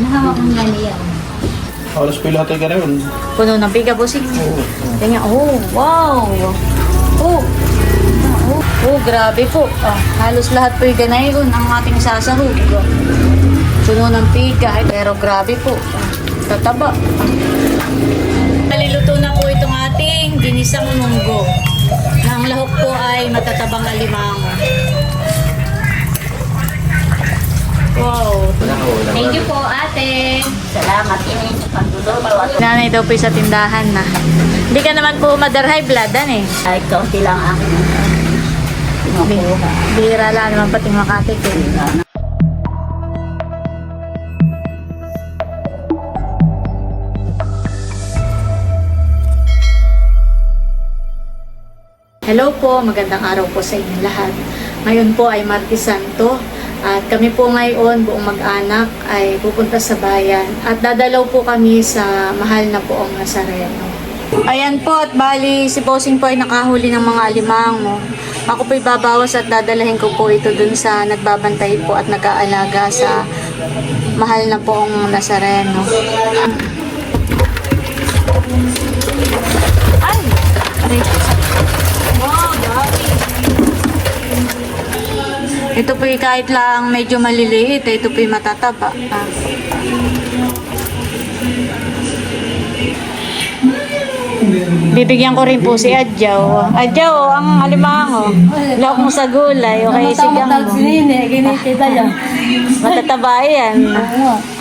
Nahawak ng gani yan. Alas pa lahat ay gano'n. Puno ng piga po sige. Oo. Tingnan, oh, wow. Oh. Oh, oh, grabe po. Ah, halos lahat po yung ganayon ang ating sasahog. Puno ng piga. Ay, Pero grabe po. Ah, tataba. Naliluto na po itong ating ginisang munggo. Ang lahok po ay matatabang alimango. Wow. Thank you po, ate. Salamat. Ini yung pagdudulo. Nanay daw po sa tindahan na. Hindi ka naman po mother high blood, ano eh. Ay, kaunti lang ako. Kinukuha. Bihira lang naman pati makatikim. Hello po, magandang araw po sa inyong lahat. Ngayon po ay Martes Santo at kami po ngayon buong mag-anak ay pupunta sa bayan at dadalaw po kami sa mahal na poong Nazareno. Ayan po at bali si Bossing po ay nakahuli ng mga alimango. Ako po babawas at dadalahin ko po ito dun sa nagbabantay po at nag-aalaga sa mahal na poong Nazareno. Ito po kahit lang medyo maliliit, ito po matataba. Ah. Bibigyan ko rin po si Adjaw. Adjaw, ang alimango. Lawak mo sa gulay. Okay, sigang mo. Matataba yan.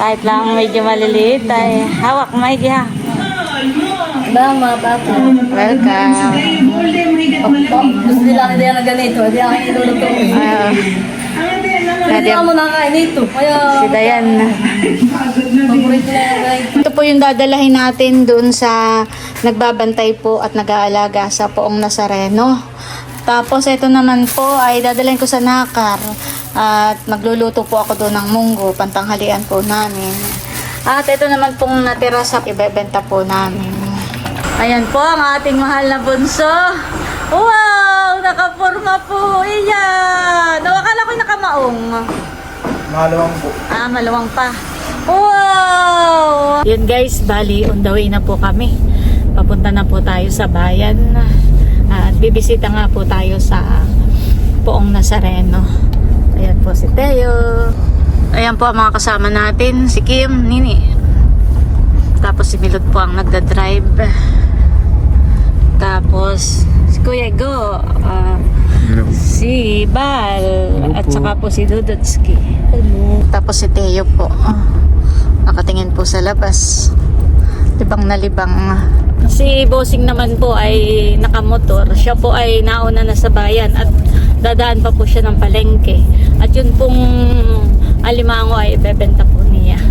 Kahit lang medyo maliliit ay hawak, maigi ha. Ba, mga papa. Welcome. Gusto nila hindi na ganito. Hindi ako iluluto. Ah, Hindi ako nakakain nito. Kaya, si Dayan. paborito na yung ganito. Ito po yung dadalahin natin dun sa nagbabantay po at nag-aalaga sa poong Nazareno. Tapos ito naman po ay dadalhin ko sa Nakar at magluluto po ako doon ng munggo, pantanghalian po namin. At ito naman pong natira sa ibebenta po namin. Ayan po ang ating mahal na bunso. Wow! Nakapurma po. Iyan! Oh, akala ko nakamaong. Mahalawang po. Ah, maluwang pa. Wow! Yun guys, bali on the way na po kami. Papunta na po tayo sa bayan. At bibisita nga po tayo sa Poong Nazareno. Ayan po si Teo. Ayan po ang mga kasama natin. Si Kim, Nini. Tapos si Milot po ang nagda-drive. Tapos Kuya Go. ah, si Bal. At saka po si Dudotski. Tapos si Teo po. Nakatingin po sa labas. Libang na libang. Si Bossing naman po ay nakamotor. Siya po ay nauna na sa bayan at dadaan pa po siya ng palengke. At yun pong alimango ay ibebenta po niya.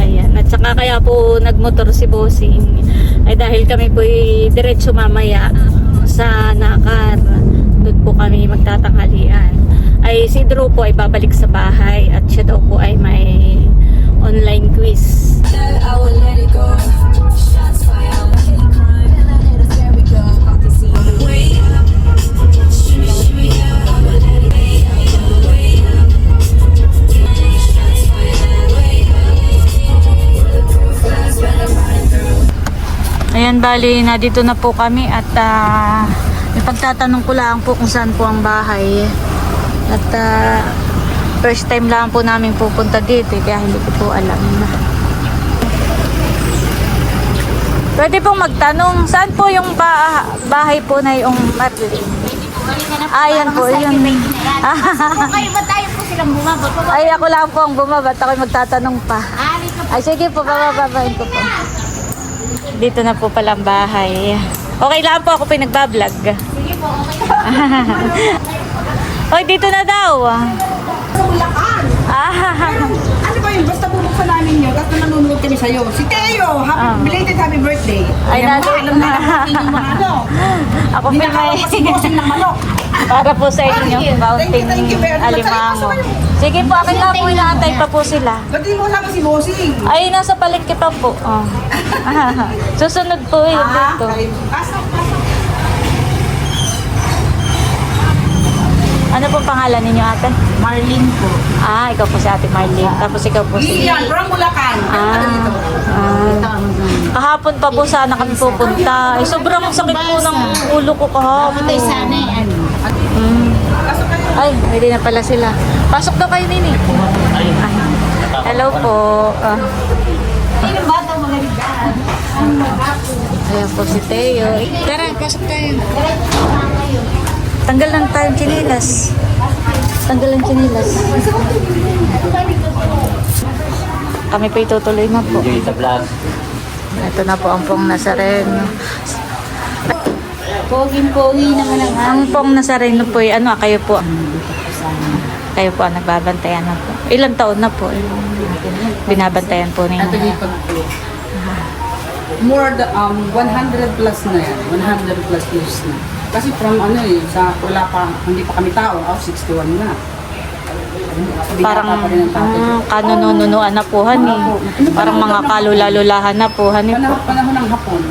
Ayan. At saka kaya po nagmotor si Bossing ay dahil kami po ay diretso mamaya sa Nakar. Doon po kami magtatanghalian. Ay si Drew po ay babalik sa bahay at siya daw po ay may online quiz. I will let it go. Ayan, bali na dito na po kami at ah, ipagtatanong ko lang po kung saan po ang bahay. At ah, first time lang po namin pupunta dito eh, kaya hindi ko po alam. Pwede pong magtanong, saan po yung ba- bahay po na yung Marlene? Ah, yan po, yun. Kung kayo ba tayo po silang bumabot? Ay, ako lang po ang bumabat. Ako'y magtatanong pa. Ka Ay, sige po, babababahin ko po. Dito na po palang bahay. Okay lang po ako pinagbablog. Sige po, okay. Hoy, dito na daw. Sa Bulacan. Ah, Ano ba yun? Basta bubuksan namin yun. Tapos nanonood kami sa'yo. Si Teo, happy, Ah. belated happy birthday. Ay, Alam mo, alam na natin yung mga ano. ako Hindi pa na may kasi bossing ng manok. Para po sa inyo, Thank you, mountain thank you very much. alimango. Sige po, akin lang po inaantay pa po sila. Ba't mo kasama si bossing? Ay, nasa palengke pa po. Oh. Susunod po yun dito. Ah, pasok, pasok. Ano po pangalan ninyo ate? Marlene po. Ah, ikaw po si ate Marlene. Tapos ikaw po si... Lilian, from Bulacan. Ah, ah. Kahapon pa po sana kami pupunta. Ay, sobrang sakit po ng ulo ko kahapon. Ito sana eh, ano. Ay, hindi na pala sila. Pasok daw kayo, Nini. Ay. Hello po. Ah. Sino ba ito maganda? Ayan po si Teo. Tara, pasok tayo. Tanggal lang tayong chinilas. Tanggal ang chinilas. Kami po itutuloy na po. Ito na po ang pong Nazareno. Poging-pogi naman ang Ang pong Nazareno po, ay ano, kayo po. Kayo po ang nagbabantayan na po. Ilang taon na po? Binabantayan po ninyo. Natulipag po. More the, um, 100 plus na yan. 100 plus years na. Kasi from ano eh, sa wala pa, hindi pa kami tao, oh, 61 na. Parang ah, kanununuan na po, hani. Parang mga kalula-lulahan na po, hani po. Panahon ng hapon,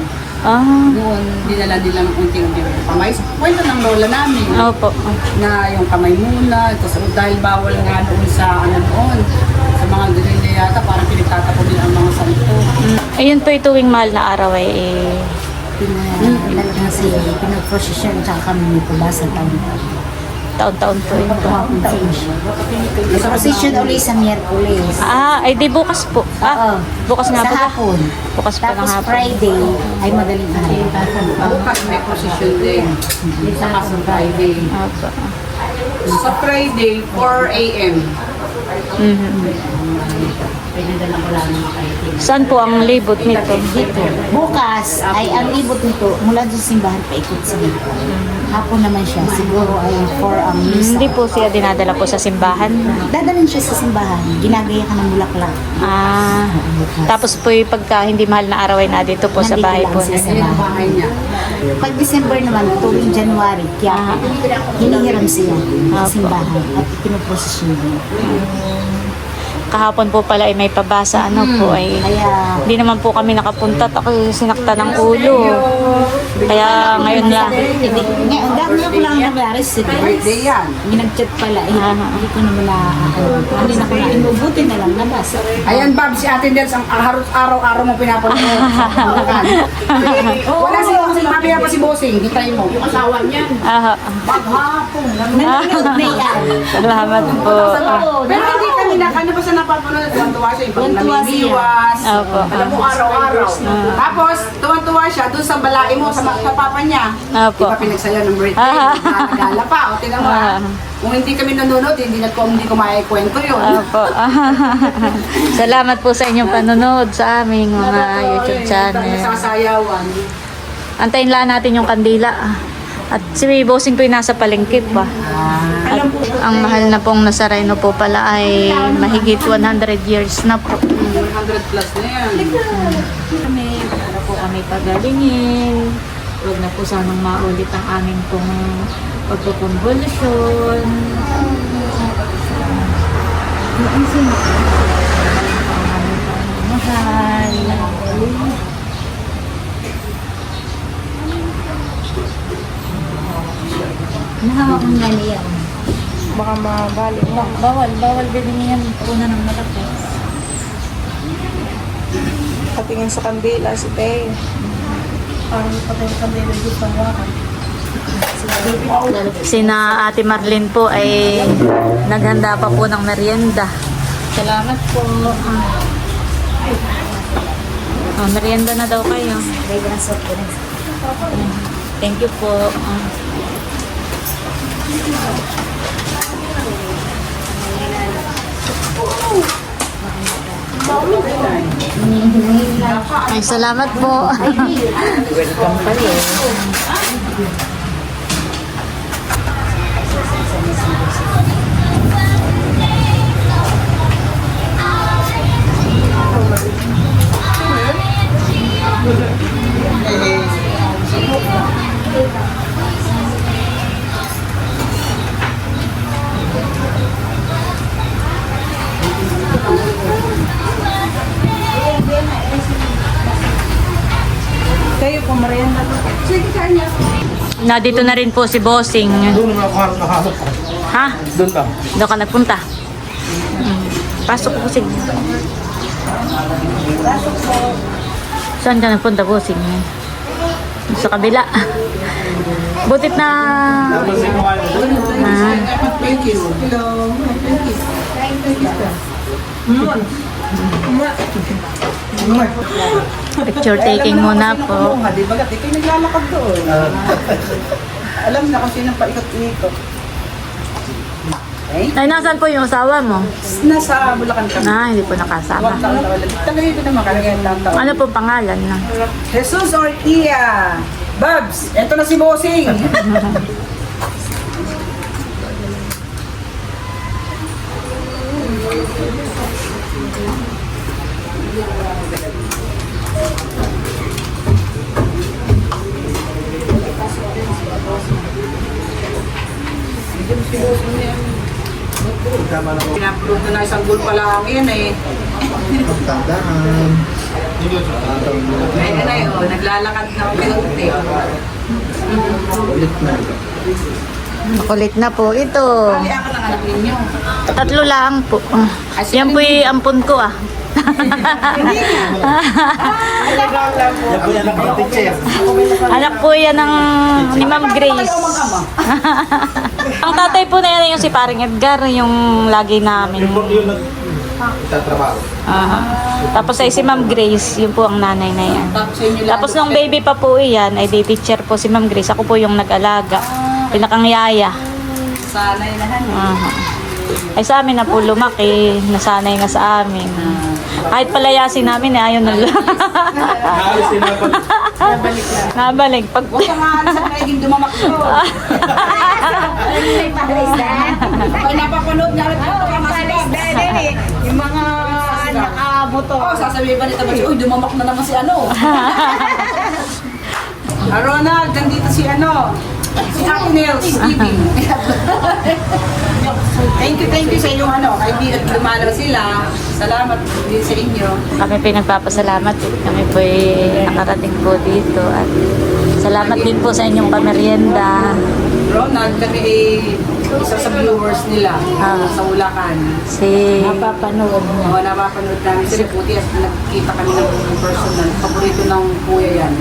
Ah, noon dinala nila ng unti-unti yung kamay. Kwento ng lola namin opo. na yung kamay muna, tapos dahil bawal nga noon sa ano noon, sa mga guerrilla yata, parang pinagtatapon nila ang mga santo. Ayun po ituwing mahal na araw ay eh, Talagang si pinag-procession tsaka kami may pabasa taon. Taon-taon po yun. Procession ulit sa Miyerkules. Ah, ay di bukas po. Ah, Oo. bukas nga Sa po. ba? hapon. Bukas pa ng Tapos hapon. Friday ay madaling araw. Bukas may procession din. Sa sa Friday. Opo. Sa Friday, 4 a.m. Mhm. Saan po ang libot nito? Dito. Bukas ay ang libot nito mula doon sa simbahan paikot sa dito. Hapon naman siya. Siguro ay for ang misa. Hindi po siya dinadala po sa simbahan. Dadalhin siya sa simbahan. Ginagaya ka ng bulaklak. Ah, tapos po yung pagka hindi mahal na araw ay na dito po sa Nandito bahay lang po. siya sa bahay. niya. Pag December naman, tuwing January, kaya hinihiram siya sa simbahan at pinoprosesyon din. Kahapon po pala ay may pabasa ano po ay Kaya, hindi naman po kami nakapunta at ako sinakta ng ulo. Kaya ngayon lang. hindi, ngayon, dahil ko lang nangyari sa Birthday yan. May nag-chat pala, eh, Ah. hindi ko naman na, ano, hindi na ko na, inubuti na lang, labas. Ayan, Bob, si Ate Dels, ang araw- araw-araw mo pinapanood. Wala si Bossing, mamaya pa si Bossing, hintay mo. Yung asawa niya. Ah, Maghapon. Nanonood na yan. salamat po. Pero hindi na, ano ba sa napapanood? Tuwan-tuwa siya, pag Tuwan-tuwa siya. namimiwas. Opo. Alam mo, araw-araw. Tapos, tuwan-tuwa siya doon sa balai mo, sa mga papa niya. Opo. Di ba pinagsaya ng birthday? Ah. Pa. O, tingnan mo Ah. ah. Kung hindi kami nanonood, hindi, na, hindi ko maikwento yun. Opo. Salamat po sa inyong panonood sa aming mga YouTube channel. Nasasayawan. Antayin lang natin yung kandila. At si Bossing po yung nasa palengke pa. At ang mahal na pong Nazareno po pala ay mahigit 100 years na po. 100 plus na yan. Kami, para po kami pagalingin. Huwag na po sanang maulit ang aming pong pagpakonvolusyon. Ang sino? Mahal. Nahawak mo nga niya. Baka mabali. Bawal, bawal ganyan yan. Una ng malaki. Patingin sa kandila si Tay. Sina Ate Marlene po ay naghanda pa po ng merienda. Salamat po. Ah, merienda na daw kayo. Thank you po. Ah. Ay, salamat po. Welcome kayo. Kanya. Na dito na rin po si Bossing. Doon nga ako nakahawak ko. Ha? Doon ka. Doon ka nagpunta? Mm. Pasok po sige. Saan ka nagpunta po sige? Sa kabila. Butit na... Ah, Thank you. Hello. Picture taking muna po. di ba? Gati kayo naglalakad doon. Alam na kung sino pa ikot-ikot. Okay? Ay, nasaan po yung asawa mo? Nasa Bulacan kami. Ah, hindi po nakasama. Talaga ito naman taon. Ano po pangalan na? Jesus Ortia. Babs, eto na si Bossing. Pinapulog na isang goal pa lang yan eh. Pagtandaan. Ayun na yun, naglalakad na pinunti. Ulit na. Makulit na po ito. Kali ako ng anak ninyo. Tatlo lang po. Yan po yung ampun ko ah. Anak po yan ng ni Ma'am Grace. Ang tatay po na yan yung si paring Edgar, yung lagi namin. Itatrabaho. Aha. Tapos ay si Ma'am Grace, yun po ang nanay na yan. Tapos nung baby pa po iyan, ay day teacher po si Ma'am Grace. Ako po yung nag-alaga. Pinakang yaya. Sanay na. Aha. Ay sa amin na po lumaki, nasanay na sa amin. Kahit palayasin namin, eh, ayaw na Naalis din ako. Nabalik. Pag, Huwag ka nga alis sa naging dumamak ko. May palisdan. Pag napapanood niya rin ito, kaya masibag. Yung mga nakamotor. Oo, sasabihin ba nito ba siya, uy, dumamak na naman si ano. Ah, Ronald, nandito si ano, si TV. thank you, thank you sa inyong ano, kaibigan lumalaw sila. Salamat din sa inyo. kami pinagpapasalamat. eh. Kami po nakarating po dito. At salamat din po sa inyong pamerienda. Ronald, kami ay isa sa viewers nila Ah. sa Bulacan. Si Napapanood mo. Oo, napapanood namin sila puti at nakikita kami ng personal. Paborito ng kuya yan.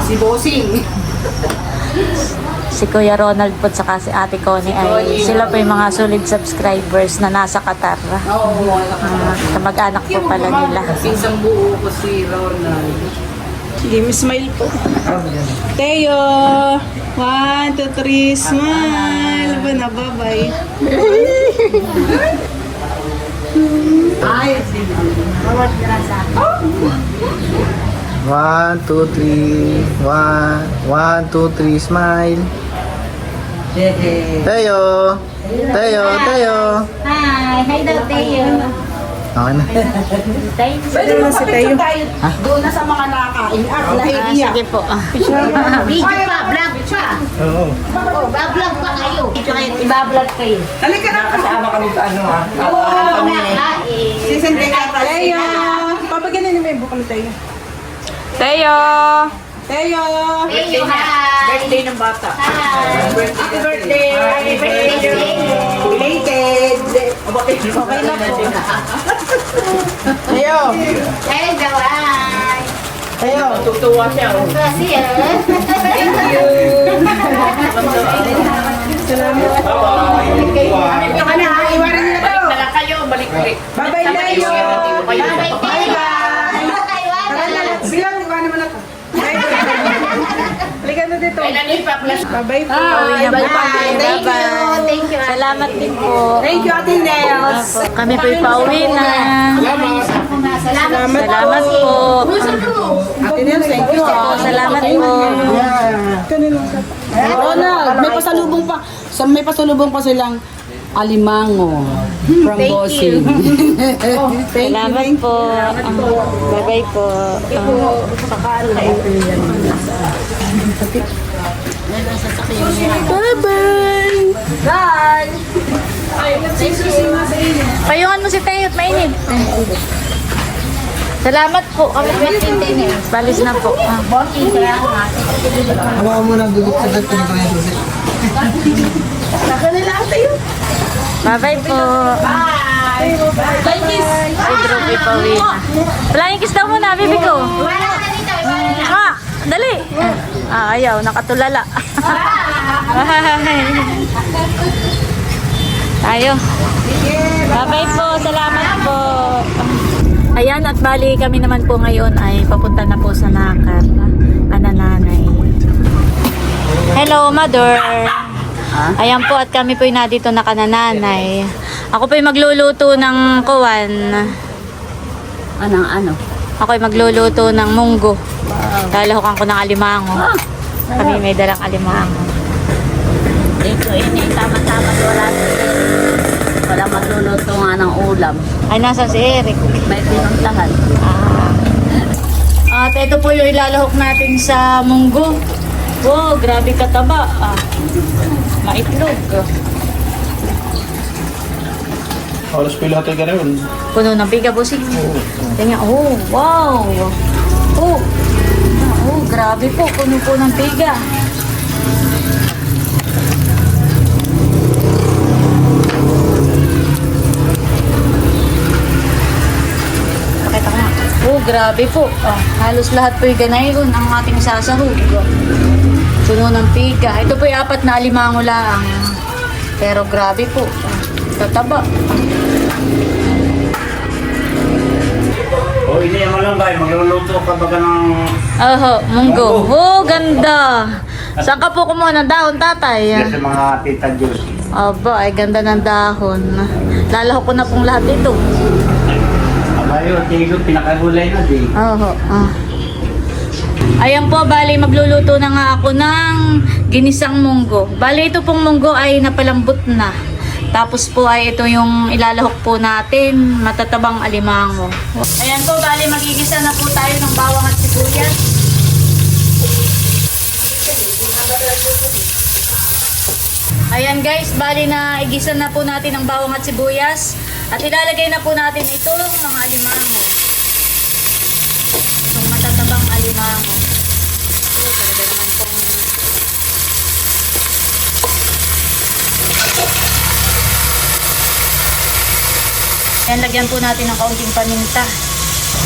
Si Bossing. si Kuya Ronald po at saka si Ate Connie ay sila po yung mga solid subscribers na nasa Qatar. Oo, oo. Ah, kamag-anak po pala nila. Pinsang buo ko si Ronald. Sige, smile po. Teo! One, two, three, smile! Ba na, bye-bye. Ay, One, two, three. One, one, two, three, smile. Teo! Teo! Teo! Hi! Hi daw, Teo. Okay na. Pwede mo picture tayo doon na sa mga nakakain. Ah, Ah, nahihiya. sige po. Ah. Video pa, vlog pa. Oo. Oh, vlog pa kayo. Video kayo, iba-vlog kayo. Halika na. Kasama kami sa ano ha. Oo, nga nga eh. Sisente ka. Teo! Papaganin niyo yung buka ni Teo. Teo! Teo! Teo, hi! Birthday ng bata. Hi! Happy birthday. Happy birthday. Belated. Okay na po. Teo! Hey, daw, hi! Teo! Tutuwa siya. oh. Kasi, ah. Thank you. Baka na, iwanan niyo na to. Balik na kayo, balik-balik. Bye-bye, Leo. Bye-bye, Teo. Bilang, iwanan mo na to. Halika na dito. Bye-bye po. Bye, bye. Thank you. Thank you. Salamat din po. Thank you, Ate Nels. Kami po pauwi na. Salamat. Salamat po. Ate Nels, thank you. ah. Salamat po. Ronald, may pasalubong pa. Sa may pasalubong pa silang alimango from Thank Bossing. Thank you. Salamat po. Ah, Bye-bye po. Ah. Bye-bye. Bye. Payungan mo si Tayo at mainit. Salamat po. Kami maintenance. Balis na po. Ah. Hawakan mo na ang dugot sa dad ko nito yung susi. Bye-bye po. Bye. Bye, kiss. Si Droopy pauwi na. Flying kiss daw muna, bibi ko. Ha? Dali. Ah, ayaw. Nakatulala. Tayo. Bye-bye po. Salamat po. Ayan, at bali kami naman po ngayon ay papunta na po sa Nakar. Anananay. Hello, mother. Ayan po, at kami po na dito na kanananay. Ako po magluluto ng kuwan. Anong ano? Ako ay magluluto ng munggo. Lalahukan ko ng alimango. Kami may dalang alimango. Dito, ini, tama-tama, wala wala magluluto nga ng ulam. Ay, nasa si Eric. May pinuntahan. Ah. At ito po yung ilalahok natin sa munggo. Wow, grabe kataba. Ah. Maitlog. Alas pila tayo ganoon. Puno ng biga busing. Tingnan, oh, wow. Oh, oh, grabe po. Puno po ng biga. Pakita nga. Oh, grabe po. Ah, halos lahat po yung ganayon ang ating sasahog. Puno ng piga. Ito po yung apat na alimango lang. Pero grabe po. Ah, tataba. O, hindi mo lang ba, magluluto ka ba ka ng... Oho, munggo. Oh, ganda. Saan ka po kumuha ng dahon, tatay? Kasi mga tita Josie. Aba, ay ganda ng dahon. Lalahok ko na pong lahat ito. Abayo, tigo, pinakagulay na di. Oho. Ah. Ayan po, bali magluluto na nga ako ng ginisang munggo. Bali ito pong munggo ay napalambot na. Tapos po ay ito yung ilalahok po natin, matatabang alimango. Ayan po, bali magigisa na po tayo ng bawang at sibuyas. Ayan guys, bali na igisa na po natin ang bawang at sibuyas. At ilalagay na po natin itong mga alimango. Itong matatabang alimango. Oh, talaga Ayan, lagyan po natin ng kaunting paminta.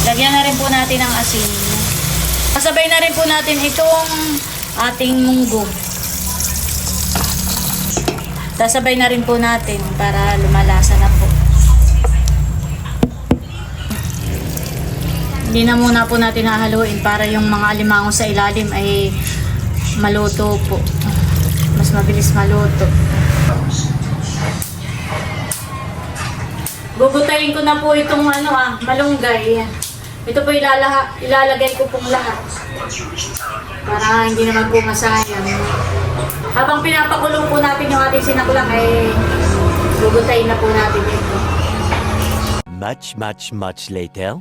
Lagyan na rin po natin ng asin. Kasabay na rin po natin itong ating munggo. Tasabay na rin po natin para lumalasa na po. Hindi na muna po natin hahaluin para yung mga alimango sa ilalim ay maluto po. Mas mabilis maluto. Gugutayin ko na po itong ano ah, malunggay. Ito po ilalaha, ilalagay ko pong lahat. Para hindi naman po masayang. Habang pinapakulong po natin yung ating sinakulang ay gugutayin na po natin ito. Much, much, much later.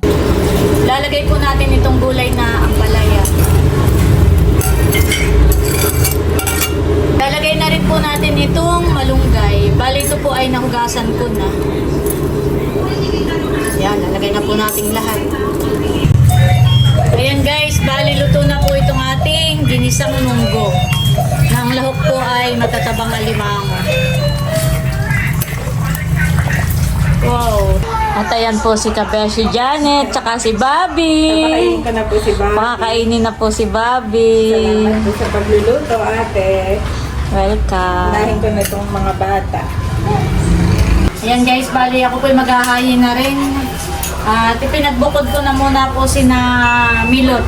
Lalagay po natin itong gulay na ang palaya. Lalagay na rin po natin itong malunggay. Bali ito po ay nahugasan ko na. Yan, lalagay na po natin lahat. Ayan guys, bali luto na po itong ating ginisang munggo. Na ang lahok po ay matatabang alimango. Wow. At ayan po si Kabeshi Janet, tsaka si Bobby. Pakainin ka na po si Bobby. Pakakainin na po si Bobby. Salamat po sa pagluluto, ate. Welcome. Unahin ko na itong mga bata. Ayan guys, bali ako po maghahayin na rin. At ipinagbukod ko na muna po si na Milot.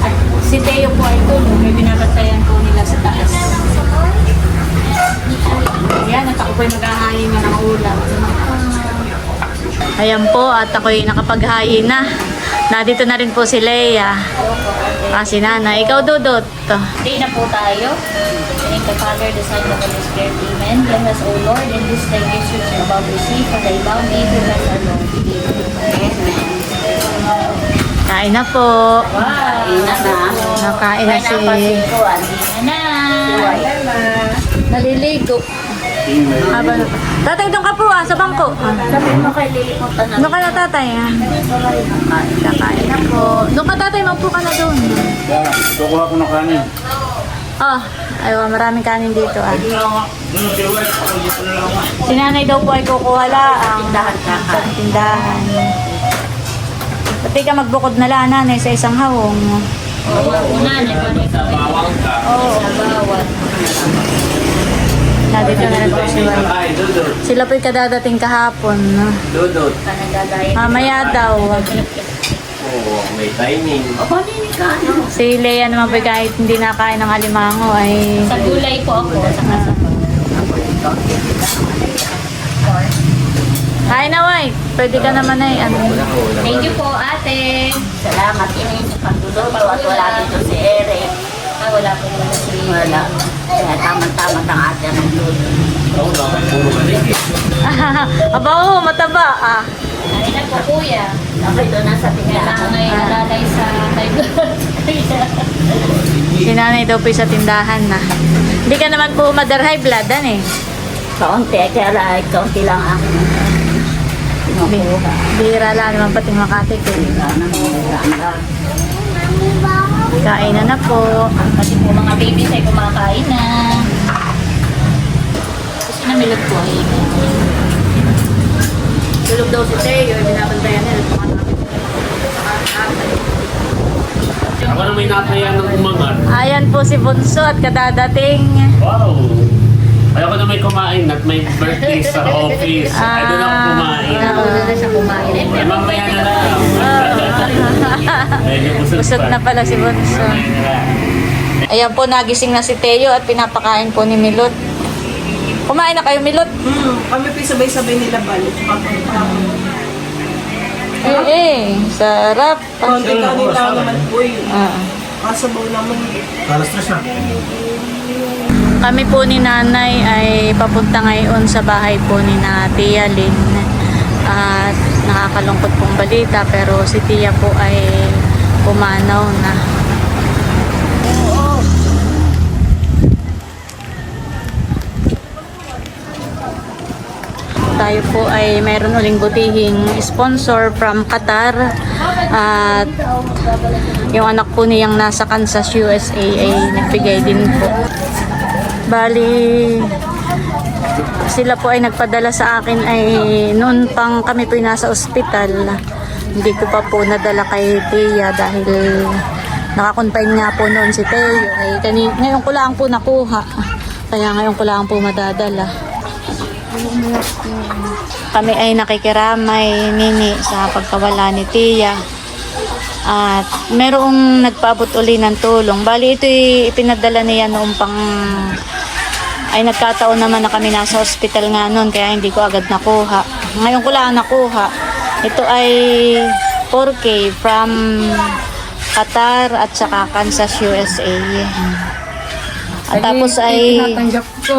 At si Teo po ay tulog. May binabatayan po nila sa taas. Ayan, at ako po maghahayin na ng ulam. Ayan po, at ako'y nakapaghayin na. Nandito na rin po si Leia. Ah, si Nana. Ikaw, Dudot. Pray na po tayo. The Father, the Son, and the Holy Spirit. Amen. Bless us, O Lord, and this thy riches and above receive for thy bounty, bless our Lord. Amen. Kain na po. Kain na na. Nakain na si... Kaya napasikuan. Di na na. Naliligo. Yung may- Haba na pa. Tatay, doon ka po ah, sa bangko. Ah. Sabi mo kay lilimutan na. Doon ka na tatay ah. Kakain na po. Doon ka tatay, magpo ka na doon. Kaya, kukuha ko ng kanin. Oh, aywa, maraming kanin dito ah. Si lang nanay daw po ay kukuha lang. Ka. Sa tindahan. Pati ka magbukod na lang nanay sa isang hawong. Oo, una na pa rin. Oo, sa bawat. Nandito na po si. Sila po'y kadadating kahapon. nagagaya. Mamaya daw. Oo, may timing. O, paano yun ka? Ano? Si Lea naman po kahit hindi nakain ng alimango ay Sa gulay po ako. Sa Hi na, White. Pwede ka naman ay ano. Thank you po, ate. Salamat ini sa pagduduto at wala dito si Eric. Ah, wala po wala si Wala. Kaya tama-tama ang ate ng luto. Oo, dapat puro balik eh. Aba, oh, mataba ah. Ay na po, kuya. Okay, doon nasa tindahan. Kaya ngayon nalalay sa blood. Si nanay daw po sa tindahan na. Hindi ka naman po mother high blood, ano eh. Kaunti, kaya lang, kaunti lang ako. Bi- Bihira lang naman pating Makati ko. Kain na na po. Kasi po mga babies ay kumakain na. Kasi namilog po ay. Tulog daw si Teo, binabantayan nila. Ako na may nataya ng umangat. Ayan po si Bunso at kadadating. Wow! Ayoko na may kumain at may birthday sa office. Ay, doon ako kumain. Nauna na siya kumain. Eh, Ay, mamaya na lang. Medyo busog Busog pa. na pala si Bunso. Mamaya na lang. Ayan po, nagising na si Teo at pinapakain po ni Milot. Kumain na kayo, Milot? Hmm, kami po sabay-sabay nila balik. Eh, eh, sarap. Konti kanin lang naman po yun. Ah. Kasabaw naman. Alas tres na. Kami po ni nanay ay papunta ngayon sa bahay po ni na Tia Lynn. At nakakalungkot pong balita pero si Tia po ay pumanaw na. Tayo po ay mayroon uling butihing sponsor from Qatar at yung anak po niyang nasa Kansas, USA ay nagbigay din po. Bali, sila po ay nagpadala sa akin ay noon pang kami po nasa ospital. Hindi ko pa po nadala kay Tia dahil nakakonfine nga po noon si Teo. Ay, kani, ngayon ko lang po nakuha. Kaya ngayon ko lang po madadala. Kami ay nakikiramay nini sa pagkawala ni Tia. At merong nagpaabot uli ng tulong. Bali, ito ipinadala niya noong pang... Ay nagkataon naman na kami nasa hospital nga noon kaya hindi ko agad nakuha. Ngayon ko lang nakuha. Ito ay 4K from Qatar at saka Kansas, USA. At tapos ay Tinatanggap ko.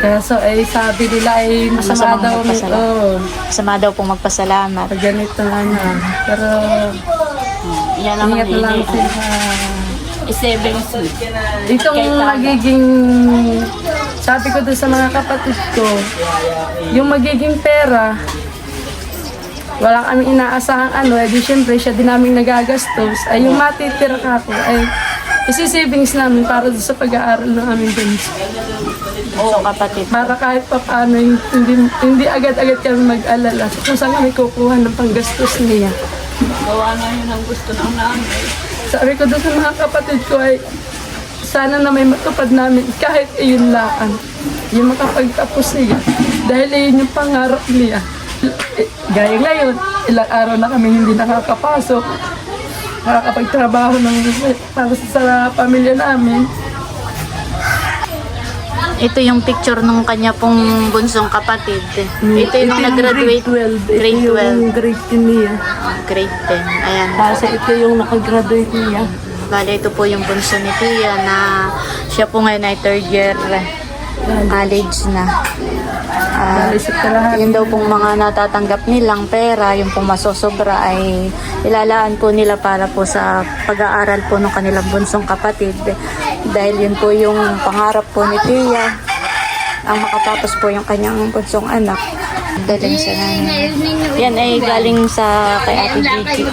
Kaso ay sabi nila ay masama Masamang daw. magpasalamat. Oo. sama daw pong magpasalamat. Pag ganito na na. Pero yan naman ingat lang sila. Seven sweet. Itong magiging, sabi ko doon sa mga kapatid ko, yung magiging pera, wala kami inaasahang ano, eh di syempre siya din namin nagagastos, ay yung matitira ka ako, ay isi-savings namin para sa pag-aaral ng aming bunso. So kapatid. Para kahit pa paano, hindi, hindi agad-agad kami mag-alala kung saan kami kukuha ng panggastos niya. Gawa nga yun ang gusto ng namin. Sabi ko doon sa mga kapatid ko ay sana na may matupad namin kahit iyon lang. Yung makapagtapos niya. Dahil iyon yung pangarap niya. Eh, Gaya ngayon, ilang araw na kami hindi nakakapasok. Nakakapagtrabaho ng para sa pamilya namin. Ito yung picture nung kanya pong bunsong kapatid. Ito yung nung nag-graduate. Grade 12. Grade ito yung 12. grade 10 niya. Grade 10. Ayan. Kasi ito yung nakagraduate niya. Bale, ito po yung bunso ni Tia na siya po ngayon ay third year college na. Ka lahat. yun daw pong mga natatanggap nilang pera, yung pong masosobra ay ilalaan po nila para po sa pag-aaral po ng kanilang bunsong kapatid. Dahil yun po yung pangarap po ni Tia ang makatapos po yung kanyang bunsong anak. Galing sa nanay. Yan ay galing sa kay Ate Gigi.